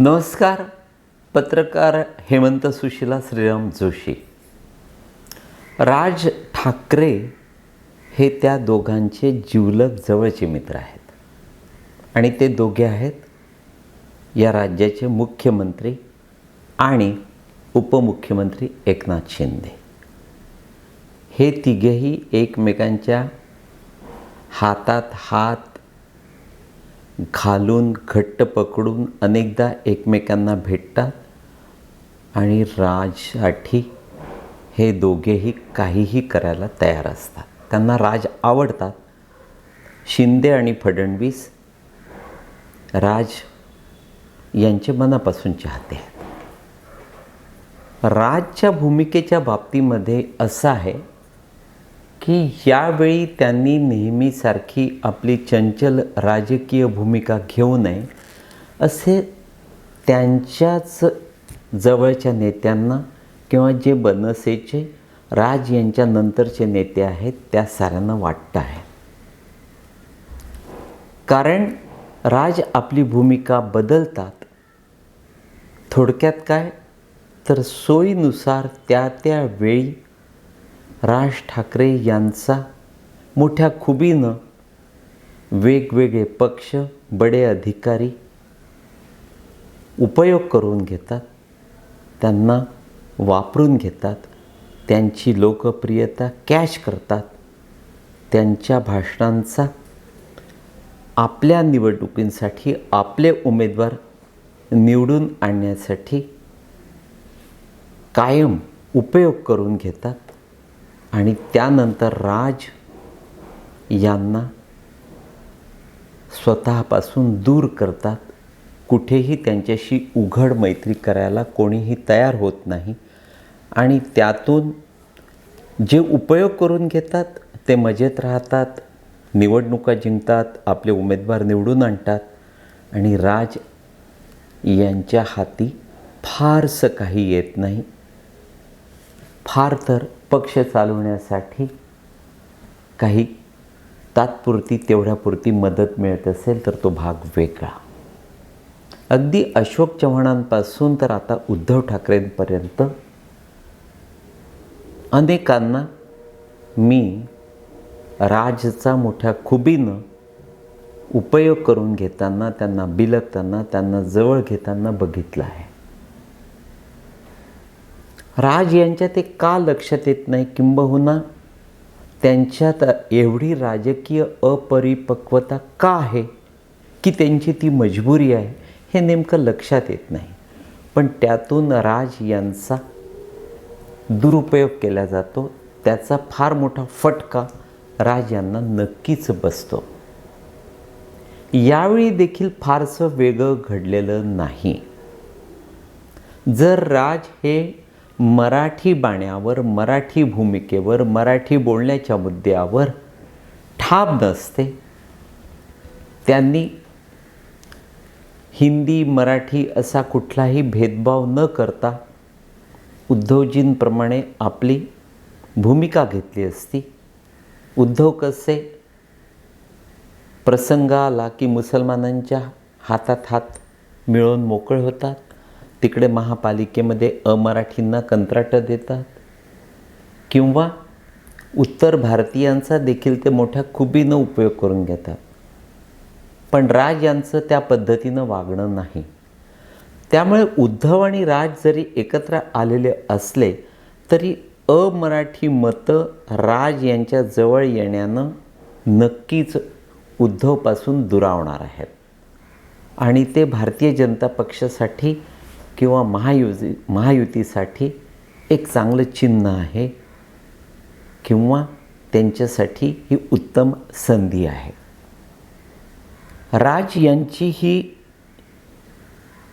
नमस्कार पत्रकार हेमंत सुशिला श्रीराम जोशी. राज ठाकरे हे त्या दोघांचे जिवलग जवळचे मित्र आहेत. आणि ते दोघे आहेत या राज्याचे मुख्यमंत्री आणि उपमुख्यमंत्री एकनाथ शिंदे. हे तिघेही एकमेकांच्या हातात हात घालून घट्ट पकडून अनेकदा एकमेकांना भेटतात आणि राजसाठी हे दोघेही काहीही करायला तयार असतात. त्यांना राज आवडतात. शिंदे आणि फडणवीस राज यांचे मनापासून चाहते आहेत. राजच्या भूमिकेच्या बाबतीमध्ये असं आहे की यावेळी त्यांनी नेहमीसारखी आपली चंचल राजकीय भूमिका घेऊ नये असे त्यांच्याच जवळच्या नेत्यांना किंवा जे बनसेचे राज यांच्या नंतरचे नेते आहेत त्या साऱ्यांना वाटतं आहे. कारण राज आपली भूमिका बदलतात. थोडक्यात काय? तर सोयीनुसार त्या त्या वेळी राज ठाकरे यांचा मोठ्या खुबीनं वेगवेगळे पक्ष बडे अधिकारी उपयोग करून घेतात त्यांना वापरून घेतात त्यांची लोकप्रियता कॅश करतात त्यांच्या भाषणांचा आपल्या निवडणुकींसाठी आपले उमेदवार निवडून आणण्यासाठी कायम उपयोग करून घेतात. आणि त्यानंतर राज यांना स्वतःपासून दूर करतात. कुठेही त्यांच्याशी उघड मैत्री करायला कोणीही तयार होत नाही. आणि त्यातून जे उपयोग करून घेतात ते मजेत राहतात निवडणुका जिंकतात आपले उमेदवार निवडून आणतात. आणि राज यांच्या हाती फारसं काही येत नाही. फार तर पक्ष चालवण्यासाठी काही तात्पुरती तेवढ्यापुरती मदत मिळत असेल तर तो भाग वेगळा. अगदी अशोक चव्हाणांपासून तर आता उद्धव ठाकरेंपर्यंत अनेकांना मी राजचा मोठ्या खुबीनं उपयोग करून घेताना त्यांना बिलगताना त्यांना जवळ घेताना बघितलं आहे. राज यांच्या ते का लक्षात येत नाही किंबहुना त्यांच्यात एवढी राजकीय अपरिपक्वता का आहे की त्यांची ती मजबुरी आहे हे नेमकं लक्षात येत नाही. पण त्यातून राज यांचा दुरुपयोग केला जातो त्याचा फार मोठा फटका राज यांना नक्कीच बसतो. यावेळी देखील फारसं वेगळं घडलेलं नाही. जर राज हे मराठी बाण्यावर मराठी भूमिकेवर मराठी बोलण्याच्या मुद्द्यावर ठाप नसते. त्यांनी हिंदी मराठी असा कुठलाही भेदभाव न करता उद्धवजींप्रमाणे आपली भूमिका घेतली असती. उद्धव कसे प्रसंग आला की मुसलमानांच्या हातात हात मिळवून मोकळे होतात? तिकडे महापालिकेमध्ये अमराठींना कंत्राटं देतात. किंवा उत्तर भारतीयांचा देखील ते मोठ्या खुबीनं उपयोग करून घेतात. पण राज यांचं त्या पद्धतीनं वागणं नाही. त्यामुळे उद्धव आणि राज जरी एकत्र आलेले असले तरी अमराठी मतं राज यांच्या जवळ येण्यानं नक्कीच उद्धवपासून दुरावणार आहेत. आणि ते भारतीय जनता पक्षासाठी किंवा महायुती महायुतीसाठी एक चांगलं चिन्ह आहे किंवा त्यांच्यासाठी ही उत्तम संधी आहे. राज यांची ही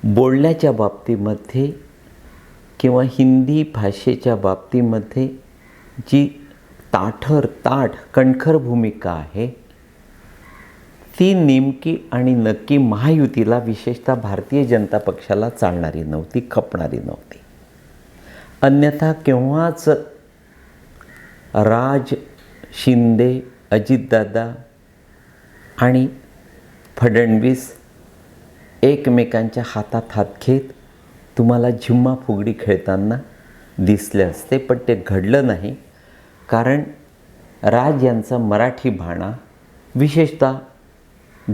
बोलण्याच्या बाबतीमध्ये किंवा हिंदी भाषेच्या बाबतीमध्ये जी ताठर ताठ कणखर भूमिका आहे ती नेमकी आणि नक्की महायुतीला विशेषतः भारतीय जनता पक्षाला चालणारी नव्हती खपणारी नव्हती. अन्यथा केव्हाच राज शिंदे अजितदादा आणि फडणवीस एकमेकांच्या हातात हात घेत तुम्हाला झिम्मा फुगडी खेळताना दिसले असते पण ते घडलं नाही. कारण राज यांचा मराठी भाणा विशेषतः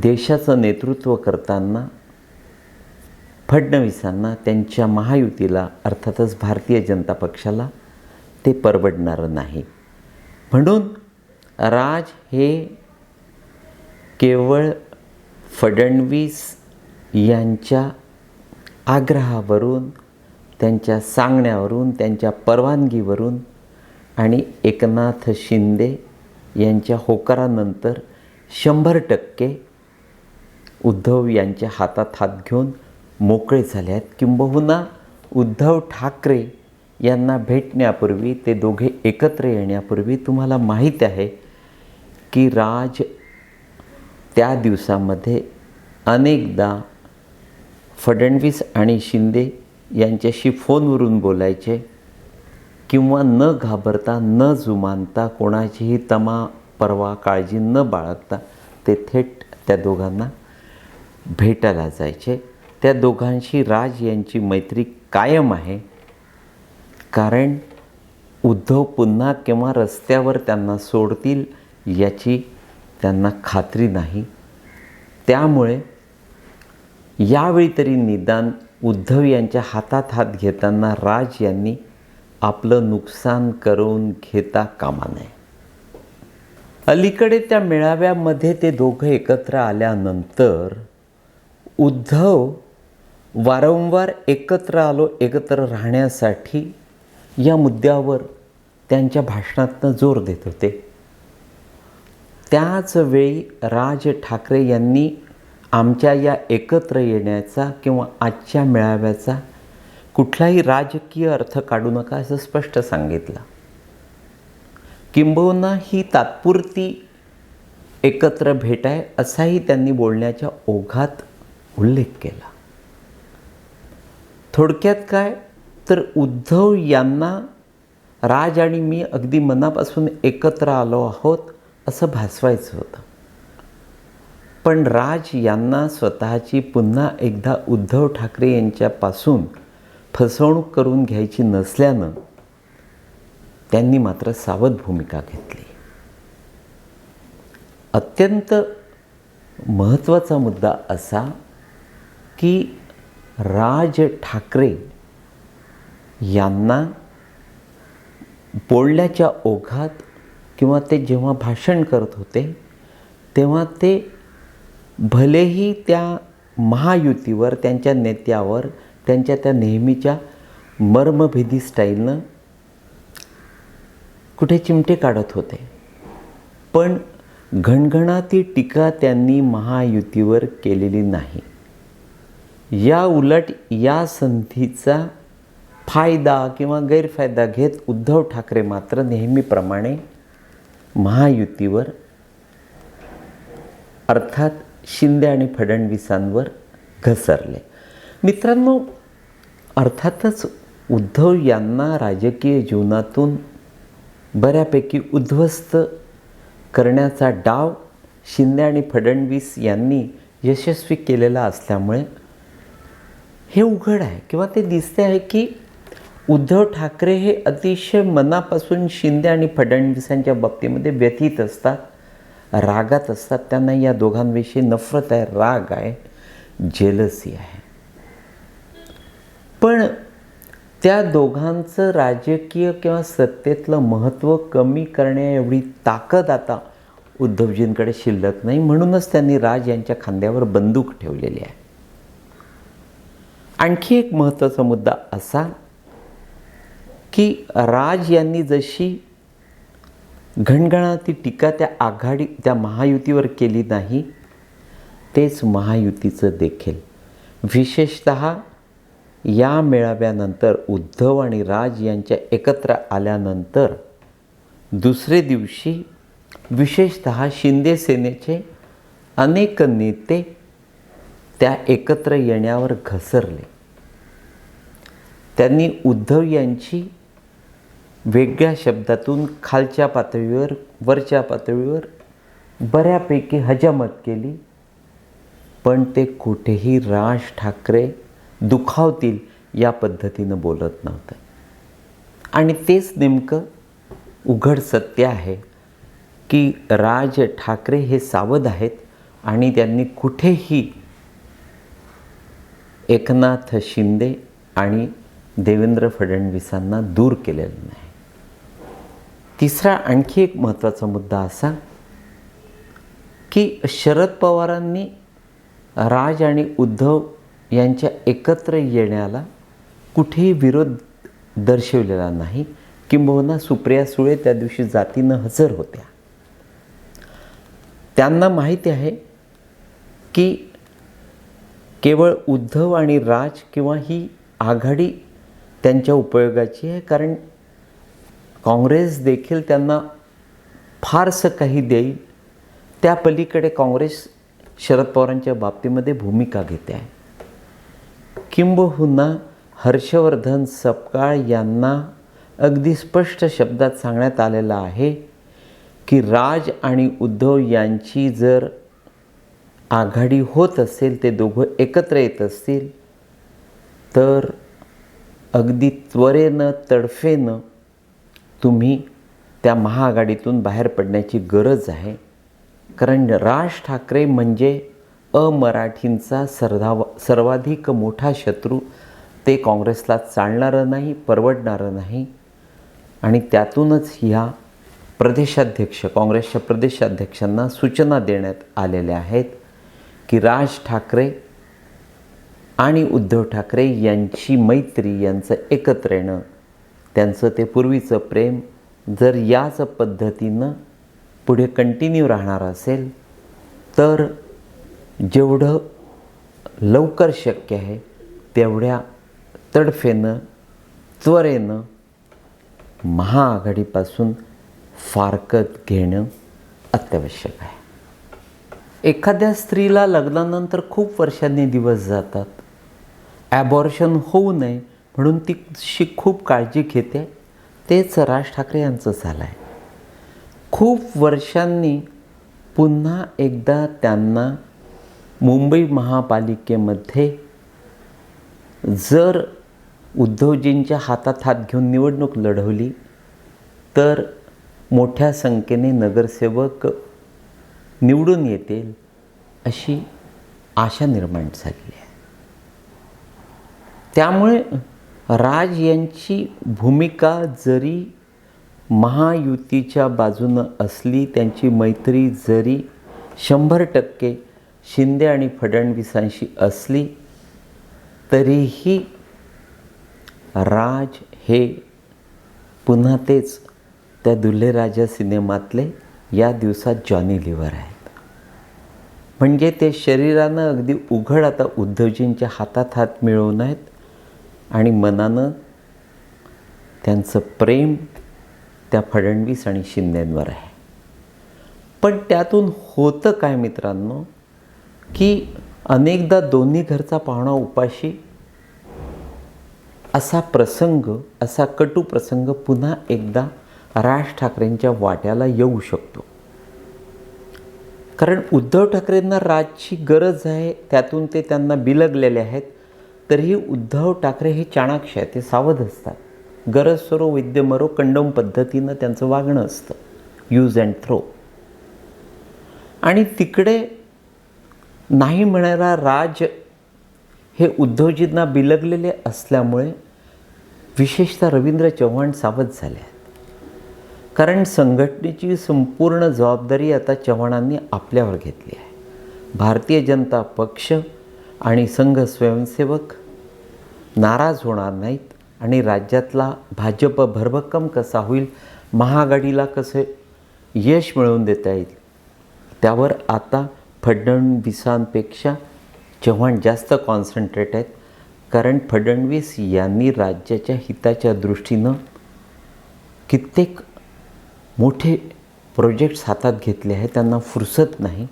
देशाचं नेतृत्व करताना फडणवीसांना त्यांच्या महायुतीला अर्थातच भारतीय जनता पक्षाला ते परवडणारं नाही. म्हणून राज हे केवळ फडणवीस यांच्या आग्रहावरून त्यांच्या सांगण्यावरून त्यांच्या परवानगीवरून आणि एकनाथ शिंदे यांच्या होकारानंतर शंभर टक्के उद्धव यांच्या हातात हात घेऊन मोकळे झाले आहेत. किंबहुना उद्धव ठाकरे यांना भेटण्यापूर्वी ते दोघे एकत्र येण्यापूर्वी तुम्हाला माहीत आहे की राज त्या दिवसामध्ये अनेकदा फडणवीस आणि शिंदे यांच्याशी फोनवरून बोलायचे किंवा न घाबरता न जुमानता कोणाचीही तमा परवा काळजी न बाळगता ते थेट त्या दोघांना भेटायला जायचे. त्या दोघांशी राज यांची मैत्री कायम आहे. कारण उद्धव पुन्हा केव्हा रस्त्यावर त्यांना सोडतील याची त्यांना खात्री नाही. त्यामुळे यावेळी तरी निदान उद्धव यांच्या हातात हात घेताना राज यांनी आपलं नुकसान करून घेता कामा नये. अलीकडे त्या मेळाव्यामध्ये ते दोघं एकत्र आल्यानंतर उद्धव वारंवार एकत्र आलो एकत्र राहण्यासाठी या मुद्द्यावर त्यांच्या भाषणातनं जोर देत होते. त्याच वेळी राज ठाकरे यांनी आमच्या या एकत्र येण्याचा किंवा आजच्या मेळाव्याचा कुठलाही राजकीय अर्थ काढू नका असं स्पष्ट सांगितलं. किंबहुना ही तात्पुरती एकत्र भेट आहे असाही त्यांनी बोलण्याच्या ओघात उल्लेख केला. थोडक्यात काय? तर उद्धव यांना राज आणि मी अगदी मनापासून एकत्र आलो आहोत असं भासवायचं होतं. पण राज यांना स्वतःची पुन्हा एकदा उद्धव ठाकरे यांच्यापासून फसवणूक करून घ्यायची नसल्यानं त्यांनी मात्र सावध भूमिका घेतली. अत्यंत महत्त्वाचा मुद्दा असा की राज ठाकरे यांना बोलण्याच्या ओघात किंवा ते जेव्हा भाषण करत होते तेव्हा ते भलेही त्या महायुतीवर त्यांच्या नेत्यावर त्यांच्या त्या नेहमीच्या मर्मभेदी स्टाईलनं कुठे चिमटे काढत होते. पण घणघणाती टीका त्यांनी महायुतीवर केलेली नाही. या उलट या संधीचा फायदा किंवा गैरफायदा घेत उद्धव ठाकरे मात्र नेहमीप्रमाणे महायुतीवर अर्थात शिंदे आणि फडणवीसांवर घसरले. मित्रांनो अर्थातच उद्धव यांना राजकीय जीवनातून बऱ्यापैकी उद्ध्वस्त करण्याचा डाव शिंदे आणि फडणवीस यांनी यशस्वी केलेला असल्यामुळे हे उघड आहे. किंवा ते दिसते आहे की उद्धव ठाकरे हे अतिशय मनापासून शिंदे आणि फडणवीसांच्या बाबतीमध्ये व्यथित असतात रागात असतात. त्यांना या दोघांविषयी नफरत आहे राग आहे जेलसी आहे. पण त्या दोघांचं राजकीय किंवा सत्तेतलं महत्त्व कमी करण्या एवढी ताकद आता उद्धवजींकडे शिल्लक नाही. म्हणूनच त्यांनी राज यांच्या खांद्यावर बंदूक ठेवलेली आहे. आणखी एक महत्त्वाचा मुद्दा असा की राज यांनी जशी घणघणाती टीका त्या आघाडी त्या महायुतीवर केली नाही तेच महायुतीचं देखील. विशेषत या मेळाव्यानंतर उद्धव आणि राज यांच्या एकत्र आल्यानंतर दुसरे दिवशी विशेषत शिंदे सेनेचे अनेक नेते त्या एकत्र येण्यावर घसरले. त्यांनी उद्धव यांची वेगळ्या शब्दातून खालच्या पातळीवर वरच्या पातळीवर बऱ्यापैकी हजामत केली पण ते कुठेही राज ठाकरे दुखावतील या पद्धतीनं बोलत नव्हतं. आणि तेच नेमकं उघड सत्य आहे की राज ठाकरे हे सावध आहेत आणि त्यांनी कुठेही एकनाथ शिंदे आणि देवेंद्र फडणवीसांना दूर केलेलं नाही. तिसरा आणखी एक महत्त्वाचा मुद्दा असा की शरद पवारांनी राज आणि उद्धव यांच्या एकत्र येण्याला कुठेही विरोध दर्शवलेला नाही. किंबहुना सुप्रिया सुळे त्या दिवशी जातीनं हजर होत्या. त्यांना माहिती आहे की केवळ उद्धव आणि राज किंवा ही आघाडी त्यांच्या उपयोगाची आहे कारण काँग्रेस देखील त्यांना फारसं काही देईल. त्या पलीकडे काँग्रेस शरद पवारांच्या बाबतीमध्ये भूमिका घेते आहे. किंबहुना हर्षवर्धन सपकाळ यांना अगदी स्पष्ट शब्दात सांगण्यात आलेलं आहे की राज आणि उद्धव यांची जर आघाडी होत असेल ते दोघं एकत्र येत असतील तर अगदी त्वरेनं तडफेनं तुम्ही त्या महाआघाडीतून बाहेर पडण्याची गरज आहे. कारण राज ठाकरे म्हणजे अमराठींचा सर्वाव सर्वाधिक मोठा शत्रू. ते काँग्रेसला चालणारं नाही परवडणारं नाही. आणि त्यातूनच ह्या प्रदेशाध्यक्ष काँग्रेसच्या प्रदेशाध्यक्षांना सूचना देण्यात आलेल्या आहेत. की राज ठाकरे आणि उद्धव ठाकरे यांची मैत्री यांचं एकत्र येणं त्यांचं ते पूर्वीचं प्रेम जर याच पद्धतीनं पुढे कंटिन्यू राहणार असेल तर जेवढं लवकर शक्य आहे तेवढ्या तडफेनं त्वरेनं महाआघाडीपासून फारकत घेणं अत्यावश्यक आहे. एखाद्या स्त्रीला लग्नानंतर खूप वर्षांनी दिवस जातात. ॲबॉर्शन होऊ नये म्हणून ती शी खूप काळजी घेते. तेच राज ठाकरे यांचं झालं आहे खूप वर्षांनी पुन्हा एकदा त्यांना मुंबई महापालिकेमध्ये जर उद्धवजींच्या हातात हात घेऊन निवडणूक लढवली तर मोठ्या संख्येने नगरसेवक निवडून येतील अशी आशा निर्माण झाली आहे. त्यामुळे राज यांची भूमिका जरी महायुतीच्या बाजूनं असली त्यांची मैत्री जरी शंभर टक्के शिंदे आणि फडणवीसांशी असली तरीही राज हे पुन्हा तेच त्या दुल्हेराजा सिनेमातले या दिवसात जॉनी लिव्हर आहेत. म्हणजे ते शरीरानं अगदी उघड आता उद्धवजींच्या हातात हात मिळवून आहेत आणि मनानं त्यांचं प्रेम त्या फडणवीस आणि शिंदेंवर आहे. पण त्यातून होतं काय मित्रांनो की अनेकदा दोन्ही घरचा पाहुणा उपाशी असा प्रसंग असा कटू प्रसंग पुन्हा एकदा राज ठाकरेंच्या वाट्याला येऊ शकतो. कारण उद्धव ठाकरेंना राजची गरज आहे त्यातून ते त्यांना बिलगलेले आहेत तरीही उद्धव ठाकरे हे चाणाक्ष आहे ते सावध असतात. गरज सरो वैद्य मरो कंडोम पद्धतीनं त्यांचं वागणं असतं. यूज अँड थ्रो आणि तिकडे नाही म्हणायला राज हे उद्धवजींना बिलगलेले असल्यामुळे विशेषतः रवींद्र चव्हाण सावध झाले आहेत. कारण संघटनेची संपूर्ण जबाबदारी आता चव्हाणांनी आपल्यावर घेतली आहे. भारतीय जनता पक्ष आणि संघ स्वयंसेवक नाराज होणार नाहीत आणि राज्यातला भाजप भरभक्कम कसा होईल महाआघाडीला कसं यश मिळवून देता येईल त्यावर आता फडणवीसांपेक्षा चव्हाण जास्त कॉन्सन्ट्रेट आहेत. कारण फडणवीस यांनी राज्याच्या हिताच्या दृष्टीनं कित्येक मोठे प्रोजेक्ट्स हातात घेतले आहेत त्यांना फुरसत नाही.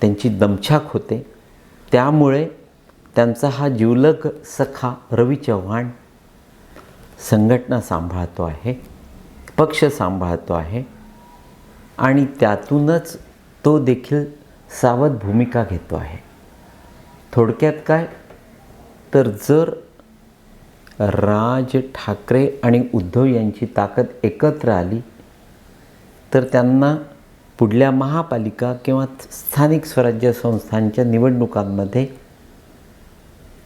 त्यांची दमछाक होते. त्यामुळे त्यांचा हा जिवलग सखा रवी चव्हाण संघटना सांभाळतो आहे पक्ष सांभाळतो आहे आणि त्यातूनच तो देखील सावध भूमिका घेतो आहे. थोडक्यात काय? तर जर राज ठाकरे आणि उद्धव यांची ताकद एकत्र आली तर त्यांना पुढल्या महापालिका किंवा स्थानिक स्वराज्य संस्थांच्या निवडणुकांमध्ये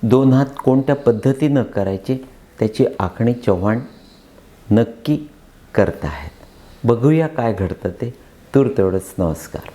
दोन हात कोणत्या पद्धतीनं करायचे त्याची आखणी चव्हाण नक्की करत आहेत. बघूया काय घडतं ते. तूर तेवढंच नमस्कार.